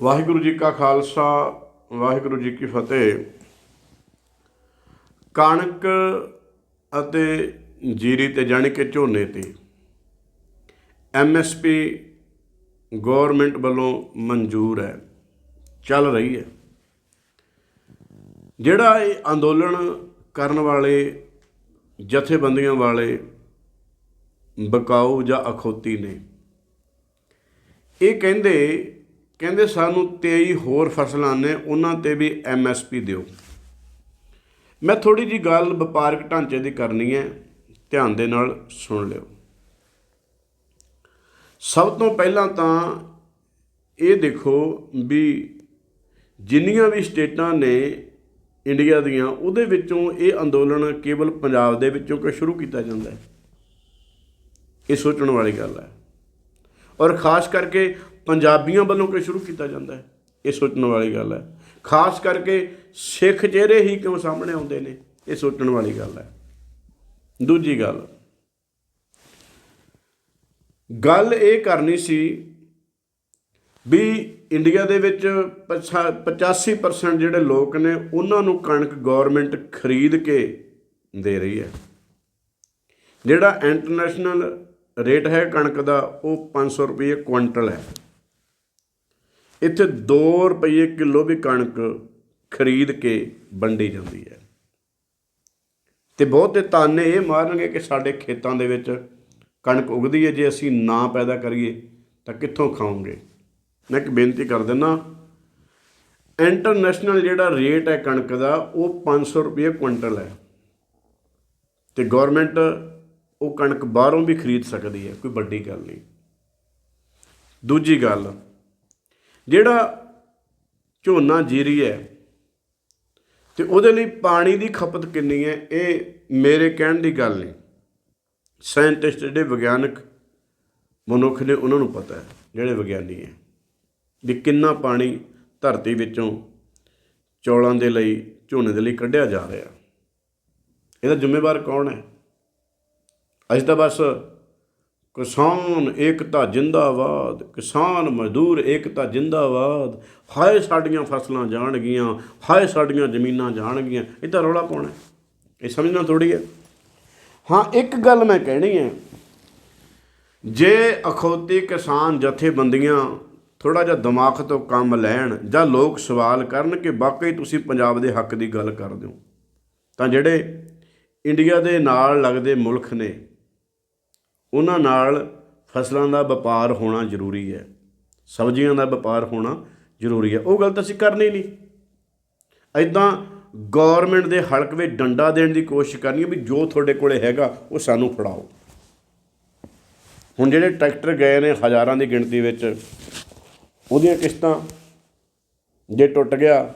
ਵਾਹਿਗੁਰੂ ਜੀ ਕਾ ਖਾਲਸਾ, ਵਾਹਿਗੁਰੂ ਜੀ ਕੀ ਫਤਿਹ। ਕਣਕ ਅਤੇ ਜੀਰੀ ਤੇ ਜਾਣੀ ਕਿ ਝੋਨੇ ਤੇ ਐਮਐਸਪੀ ਗਵਰਨਮੈਂਟ ਵੱਲੋਂ ਮਨਜ਼ੂਰ ਹੈ, ਚੱਲ ਰਹੀ ਹੈ। ਜਿਹੜਾ ਇਹ ਅੰਦੋਲਨ ਕਰਨ ਵਾਲੇ, ਜਥੇਬੰਦੀਆਂ ਵਾਲੇ ਬਕਾਊ ਜਾਂ ਅਖੌਤੀ ਨੇ, ਇਹ ਕਹਿੰਦੇ ਕਹਿੰਦੇ ਸਾਨੂੰ 23 ਹੋਰ ਫਸਲਾਂ ਨੇ, ਉਹਨਾਂ ਤੇ ਵੀ ਐਮਐਸਪੀ ਦਿਓ। ਮੈਂ ਥੋੜੀ ਜੀ ਗੱਲ ਵਪਾਰਕ ਢਾਂਚੇ ਦੀ ਕਰਨੀ ਹੈ, ਧਿਆਨ ਦੇ ਨਾਲ ਸੁਣ ਲਿਓ। ਸਭ ਤੋਂ ਪਹਿਲਾਂ ਤਾਂ ਇਹ ਦੇਖੋ ਵੀ ਜਿੰਨੀਆਂ ਵੀ ਸਟੇਟਾਂ ਨੇ ਇੰਡੀਆ ਦੀਆਂ, ਉਹਦੇ ਵਿੱਚੋਂ ਇਹ ਅੰਦੋਲਨ ਕੇਵਲ ਪੰਜਾਬ ਦੇ ਵਿੱਚੋਂ ਕਿ ਸ਼ੁਰੂ ਕੀਤਾ ਜਾਂਦਾ ਹੈ। ਇਹ ਸੋਚਣ ਵਾਲੀ ਗੱਲ ਹੈ। ਔਰ ਖਾਸ ਕਰਕੇ ਪੰਜਾਬੀਆਂ ਵੱਲੋਂ ਕਿ ਸ਼ੁਰੂ ਕੀਤਾ ਜਾਂਦਾ ਹੈ? ਇਹ ਸੋਚਣ ਵਾਲੀ ਗੱਲ ਹੈ। ਖਾਸ ਕਰਕੇ ਸਿੱਖ ਚਿਹਰੇ ਹੀ ਕਿਉਂ ਸਾਹਮਣੇ ਆਉਂਦੇ ਨੇ? ਇਹ ਸੋਚਣ ਵਾਲੀ ਗੱਲ ਹੈ। ਦੂਜੀ ਗੱਲ ਗੱਲ ਇਹ ਕਰਨੀ ਸੀ ਵੀ ਇੰਡੀਆ ਦੇ ਵਿੱਚ ਪਛਾ- 85% ਜਿਹੜੇ ਲੋਕ ਨੇ, ਉਹਨਾਂ ਨੂੰ ਕਣਕ ਗਵਰਨਮੈਂਟ ਖਰੀਦ ਕੇ ਦੇ ਰਹੀ ਹੈ। ਜਿਹੜਾ ਇੰਟਰਨੈਸ਼ਨਲ ਰੇਟ ਹੈ ਕਣਕ ਦਾ, ਉਹ 500 ਰੁਪਏ ਕੁਇੰਟਲ ਹੈ। ਇੱਥੇ 2 ਰੁਪਏ ਕਿਲੋ ਵੀ ਕਣਕ ਖਰੀਦ ਕੇ ਵੰਡੀ ਜਾਂਦੀ ਹੈ। ਤੇ ਬਹੁਤੇ ਤਾਨੇ ਇਹ ਮਾਰਨਗੇ ਕਿ ਸਾਡੇ ਖੇਤਾਂ ਦੇ ਵਿੱਚ ਕਣਕ ਉਗਦੀ ਹੈ, ਜੇ ਅਸੀਂ ਨਾ ਪੈਦਾ ਕਰੀਏ ਤਾਂ ਕਿੱਥੋਂ ਖਾਵਾਂਗੇ ਮੈਂ ਇੱਕ ਬੇਨਤੀ ਕਰ ਦਿੰਦਾ, ਇੰਟਰਨੈਸ਼ਨਲ ਜਿਹੜਾ ਰੇਟ ਹੈ ਕਣਕ ਦਾ, ਉਹ 500 ਰੁਪਏ ਕੁਇੰਟਲ ਹੈ। ਤੇ ਗਵਰਨਮੈਂਟ ਉਹ ਕਣਕ ਬਾਹਰੋਂ ਵੀ ਖਰੀਦ ਸਕਦੀ ਹੈ, ਕੋਈ ਵੱਡੀ ਗੱਲ ਨਹੀਂ। ਦੂਜੀ ਗੱਲ ਜਿਹੜਾ ਝੋਨਾ ਜੀਰੀ ਹੈ ਤੇ ਉਹਦੇ ਲਈ ਪਾਣੀ ਦੀ ਖਪਤ ਕਿੰਨੀ ਹੈ, ਇਹ ਮੇਰੇ ਕਹਿਣ ਦੀ ਗੱਲ ਨਹੀਂ। ਸਾਇੰਟਿਸਟ ਜਿਹੜੇ ਵਿਗਿਆਨਕ ਮਨੁੱਖ ਨੇ, ਉਹਨਾਂ ਨੂੰ ਪਤਾ ਹੈ ਜਿਹੜੇ ਵਿਗਿਆਨੀ ਹੈ ਵੀ ਕਿੰਨਾ ਪਾਣੀ ਧਰਤੀ ਵਿੱਚੋਂ ਚੌਲਾਂ ਦੇ ਲਈ, ਝੋਨੇ ਦੇ ਲਈ ਕੱਢਿਆ ਜਾ ਰਿਹਾ। ਇਹਦਾ ਜ਼ਿੰਮੇਵਾਰ ਕੌਣ ਹੈ? ਅੱਜ ਤਾਂ ਬਸ ਕਿਸਾਨ ਏਕਤਾ ਜਿੰਦਾਬਾਦ, ਕਿਸਾਨ ਮਜ਼ਦੂਰ ਏਕਤਾ ਜਿੰਦਾਬਾਦ। ਹਾਏ ਸਾਡੀਆਂ ਫਸਲਾਂ ਜਾਣਗੀਆਂ, ਹਾਏ ਸਾਡੀਆਂ ਜ਼ਮੀਨਾਂ ਜਾਣਗੀਆਂ। ਇਹ ਤਾਂ ਰੌਲਾ ਪਾਉਣਾ ਹੈ। ਇਹ ਸਮਝਣਾ ਥੋੜੀ ਹੈ। ਹਾਂ, ਇੱਕ ਗੱਲ ਮੈਂ ਕਹਿਣੀ ਹੈ। ਜੇ ਅਖੌਤੀ ਕਿਸਾਨ ਜਥੇਬੰਦੀਆਂ ਥੋੜਾ ਜਿਹਾ ਦਿਮਾਗ ਤੋਂ ਕੰਮ ਲੈਣ ਜਾਂ ਲੋਕ ਸਵਾਲ ਕਰਨ ਕਿ ਵਾਕਈ ਤੁਸੀਂ ਪੰਜਾਬ ਦੇ ਹੱਕ ਦੀ ਗੱਲ ਕਰਦੇ ਹੋ, ਤਾਂ ਜਿਹੜੇ ਇੰਡੀਆ ਦੇ ਨਾਲ ਲੱਗਦੇ ਮੁਲਕ ਨੇ ਉਹਨਾਂ ਨਾਲ ਫਸਲਾਂ ਦਾ ਵਪਾਰ ਹੋਣਾ ਜ਼ਰੂਰੀ ਹੈ। ਸਬਜ਼ੀਆਂ ਦਾ ਵਪਾਰ ਹੋਣਾ ਜ਼ਰੂਰੀ ਹੈ। ਉਹ ਗਲਤ ਅਸੀਂ ਕਰਨੀ ਨਹੀਂ। ਐਦਾਂ ਗਵਰਨਮੈਂਟ ਦੇ ਹਲਕ ਵਿੱਚ ਡੰਡਾ ਦੇਣ ਦੀ ਕੋਸ਼ਿਸ਼ ਕਰਨੀ ਵੀ ਜੋ ਤੁਹਾਡੇ ਕੋਲੇ ਹੈਗਾ, ਉਹ ਸਾਨੂੰ ਫੜਾਓ। ਹੁਣ ਜਿਹੜੇ ਟਰੈਕਟਰ ਗਏ ਨੇ ਹਜ਼ਾਰਾਂ ਦੀ ਗਿਣਤੀ ਵਿੱਚ, ਉਹਦੀਆਂ ਕਿਸ਼ਤਾਂ ਜੇ ਟੁੱਟ ਗਿਆ,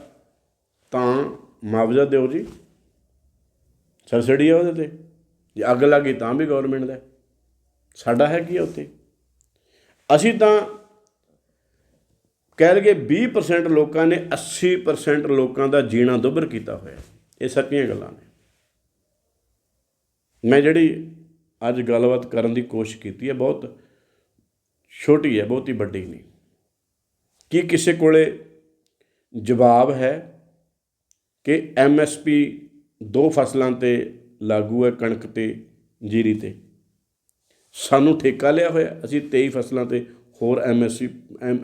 ਤਾਂ ਮੁਆਵਜ਼ਾ ਦਿਓ ਜੀ। ਸਬਸਿਡੀ ਆ ਉਹਦੇ ਤੇ। ਜੇ ਅੱਗ ਲੱਗੀ ਤਾਂ ਵੀ ਗਵਰਨਮੈਂਟ ਦਾ। ਸਾਡਾ ਹੈ ਕੀ ਆ ਉੱਤੇ? ਅਸੀਂ ਤਾਂ ਕਹਿ ਲਈਏ 20% ਲੋਕਾਂ ਨੇ 80% ਲੋਕਾਂ ਦਾ ਜੀਣਾ ਦੁੱਭਰ ਕੀਤਾ ਹੋਇਆ। ਇਹ ਸੱਚੀਆਂ ਗੱਲਾਂ ਨੇ। ਮੈਂ ਜਿਹੜੀ ਅੱਜ ਗੱਲਬਾਤ ਕਰਨ ਦੀ ਕੋਸ਼ਿਸ਼ ਕੀਤੀ ਹੈ, ਬਹੁਤ ਛੋਟੀ ਹੈ, ਬਹੁਤੀ ਵੱਡੀ ਨਹੀਂ। ਕੀ ਕਿਸੇ ਕੋਲੇ ਜਵਾਬ ਹੈ ਕਿ ਐਮਐਸਪੀ ਦੋ ਫਸਲਾਂ ਤੇ ਲਾਗੂ ਹੈ ਕਣਕ ਤੇ ਜੀਰੀ ਤੇ? ਸਾਨੂੰ ਠੇਕਾ ਲਿਆ ਹੋਇਆ, ਅਸੀਂ 23 ਫਸਲਾਂ ਤੇ ਹੋਰ ਐਮਐਸਪੀ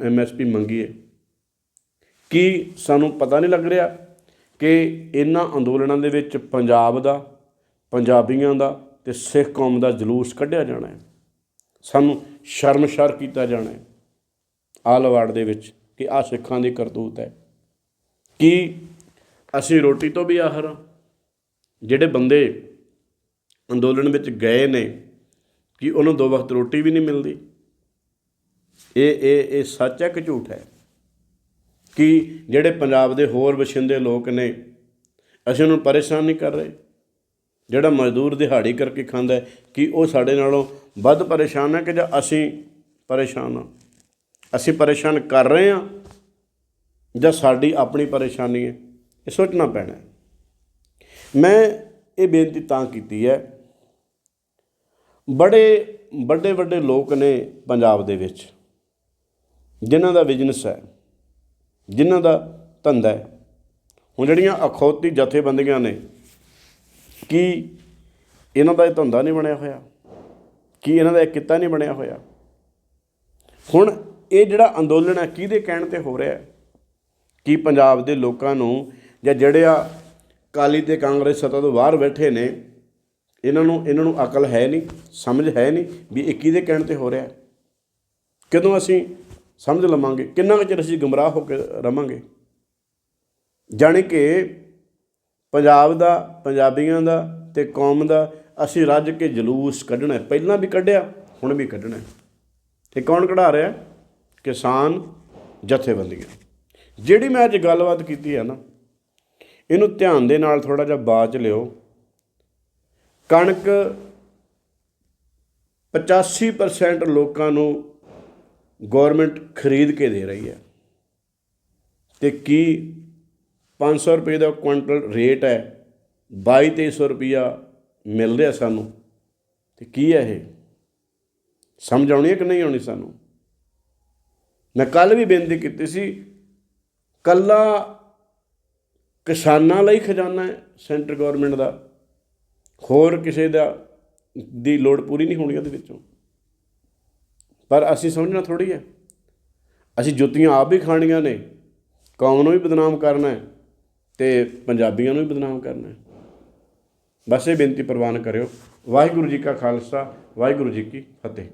ਐਮਐਸਪੀ ਮੰਗੀ ਹੈ ਕੀ ਸਾਨੂੰ ਪਤਾ ਨਹੀਂ ਲੱਗ ਰਿਹਾ ਕਿ ਇਹਨਾਂ ਅੰਦੋਲਨਾਂ ਦੇ ਵਿੱਚ ਪੰਜਾਬ ਦਾ, ਪੰਜਾਬੀਆਂ ਦਾ ਤੇ ਸਿੱਖ ਕੌਮ ਦਾ ਜਲੂਸ ਕੱਢਿਆ ਜਾਣਾ ਹੈ? ਸਾਨੂੰ ਸ਼ਰਮਸ਼ਾਰ ਕੀਤਾ ਜਾਣਾ ਹੈ ਆਲ ਅਵਾਰਡ ਦੇ ਵਿੱਚ ਕਿ ਆ ਸਿੱਖਾਂ ਦੀ ਕਰਤੂਤ ਹੈ। ਕੀ ਅਸੀਂ ਰੋਟੀ ਤੋਂ ਵੀ ਆਹਰ ਹਾਂ? ਜਿਹੜੇ ਬੰਦੇ ਅੰਦੋਲਨ ਵਿੱਚ ਗਏ ਨੇ ਕਿ ਉਹਨੂੰ ਦੋ ਵਕਤ ਰੋਟੀ ਵੀ ਨਹੀਂ ਮਿਲਦੀ। ਇਹ ਇਹ ਇਹ ਸੱਚ ਹੈ ਕਿ ਝੂਠ ਹੈ? ਕਿ ਜਿਹੜੇ ਪੰਜਾਬ ਦੇ ਹੋਰ ਵਸਿੰਦੇ ਲੋਕ ਨੇ, ਅਸੀਂ ਉਹਨੂੰ ਪਰੇਸ਼ਾਨ ਨਹੀਂ ਕਰ ਰਹੇ? ਜਿਹੜਾ ਮਜ਼ਦੂਰ ਦਿਹਾੜੀ ਕਰਕੇ ਖਾਂਦਾ ਕਿ ਉਹ ਸਾਡੇ ਨਾਲੋਂ ਵੱਧ ਪਰੇਸ਼ਾਨ ਹੈ ਕਿ ਜਾਂ ਅਸੀਂ ਪਰੇਸ਼ਾਨ ਹਾਂ? ਅਸੀਂ ਪਰੇਸ਼ਾਨ ਕਰ ਰਹੇ ਹਾਂ ਜਾਂ ਸਾਡੀ ਆਪਣੀ ਪਰੇਸ਼ਾਨੀ ਹੈ? ਇਹ ਸੋਚਣਾ ਪੈਣਾ ਮੈਂ ਇਹ ਬੇਨਤੀ ਤਾਂ ਕੀਤੀ ਹੈ ਬੜੇ, ਵੱਡੇ ਵੱਡੇ ਲੋਕ ਨੇ ਪੰਜਾਬ ਦੇ ਵਿੱਚ, ਜਿਨ੍ਹਾਂ ਦਾ ਬਿਜ਼ਨਸ ਹੈ, ਜਿਨ੍ਹਾਂ ਦਾ ਧੰਦਾ ਹੈ। ਹੁਣ ਜਿਹੜੀਆਂ ਅਖੌਤੀ ਜਥੇਬੰਦੀਆਂ ਨੇ, ਕੀ ਇਹਨਾਂ ਦਾ ਇਹ ਧੰਦਾ ਨਹੀਂ ਬਣਿਆ ਹੋਇਆ? ਕੀ ਇਹਨਾਂ ਦਾ ਇਹ ਕਿੱਤਾ ਨਹੀਂ ਬਣਿਆ ਹੋਇਆ? ਹੁਣ ਇਹ ਜਿਹੜਾ ਅੰਦੋਲਨ ਹੈ, ਕਿਹਦੇ ਕਹਿਣ ਤੇ ਹੋ ਰਿਹਾ ਹੈ? ਕੀ ਪੰਜਾਬ ਦੇ ਲੋਕਾਂ ਨੂੰ ਜਾਂ ਜਿਹੜੇ ਆ ਕਾਲੀ ਤੇ ਕਾਂਗਰਸ ਸੱਤਾ ਤੋਂ ਬਾਹਰ ਬੈਠੇ ਨੇ ਇਹਨਾਂ ਨੂੰ ਇਹਨਾਂ ਨੂੰ ਅਕਲ ਹੈ ਨਹੀਂ, ਸਮਝ ਹੈ ਨਹੀਂ ਵੀ ਇਹ ਕਿਹਦੇ ਕਹਿਣ ਤੇ ਹੋ ਰਿਹਾ ਹੈ। ਕਦੋਂ ਅਸੀਂ ਸਮਝ ਲਵਾਂਗੇ? ਕਿੰਨਾ ਕੁ ਚਿਰ ਅਸੀਂ ਗੁੰਮਰਾਹ ਹੋ ਕੇ ਰਵਾਂਗੇ? ਜਾਣੀ ਕਿ ਪੰਜਾਬ ਦਾ, ਪੰਜਾਬੀਆਂ ਦਾ ਤੇ ਕੌਮ ਦਾ ਅਸੀਂ ਰੱਜ ਕੇ ਜਲੂਸ ਕੱਢਣਾ ਪਹਿਲਾਂ ਵੀ ਕੱਢਿਆ, ਹੁਣ ਵੀ ਕੱਢਣਾ ਹੈ। ਤੇ ਕੌਣ ਕਢਾ ਰਿਹਾ? ਕਿਸਾਨ ਜਥੇਬੰਦੀਆਂ। ਜਿਹੜੀ ਮੈਂ ਅੱਜ ਗੱਲਬਾਤ ਕੀਤੀ ਹੈ ਨਾ, ਇਹਨੂੰ ਧਿਆਨ ਦੇ ਨਾਲ ਥੋੜਾ ਜਿਹਾ ਬਾਅਦ 'ਚ ਲਿਓ। ਕਣਕ 85% ਲੋਕਾਂ ਨੂੰ ਗਵਰਨਮੈਂਟ ਖਰੀਦ ਕੇ ਦੇ ਰਹੀ ਹੈ। ਤੇ ਕੀ 500 ਰੁਪਏ ਦਾ ਕੁਇੰਟਲ ਰੇਟ ਹੈ 22-2300 ਰੁਪਿਆ ਮਿਲ ਰਿਹਾ ਸਾਨੂੰ। ਤੇ ਕੀ ਹੈ ਇਹ? ਸਮਝ ਆਉਣੀ ਹੈ ਕਿ ਨਹੀਂ ਆਉਣੀ ਸਾਨੂੰ? ਮੈਂ ਕੱਲ ਵੀ ਬੇਨਤੀ ਕੀਤੀ ਸੀ, ਕੱਲਾ ਕਿਸਾਨਾਂ ਲਈ ਖਜ਼ਾਨਾ ਹੈ, ਸੈਂਟਰ ਗਵਰਨਮੈਂਟ ਦਾ। ਹੋਰ ਕਿਸੇ ਦਾ ਦੀ ਲੋੜ ਪੂਰੀ ਨਹੀਂ ਹੋਣੀ ਉਹਦੇ ਵਿੱਚੋਂ। ਪਰ ਅਸੀਂ ਸਮਝਣਾ ਥੋੜੀ ਹੈ। ਅਸੀਂ ਜੁੱਤੀਆਂ ਆਪ ਵੀ ਖਾਣੀਆਂ ਨੇ, ਕੌਮ ਨੂੰ ਵੀ ਬਦਨਾਮ ਕਰਨਾ ਹੈ ਤੇ ਪੰਜਾਬੀਆਂ ਨੂੰ ਵੀ ਬਦਨਾਮ ਕਰਨਾ ਹੈ। ਬਸ ਇਹ ਬੇਨਤੀ ਪ੍ਰਵਾਨ ਕਰਿਓ। ਵਾਹਿਗੁਰੂ ਜੀ ਕਾ ਖਾਲਸਾ, ਵਾਹਿਗੁਰੂ ਜੀ ਕੀ ਫਤਿਹ।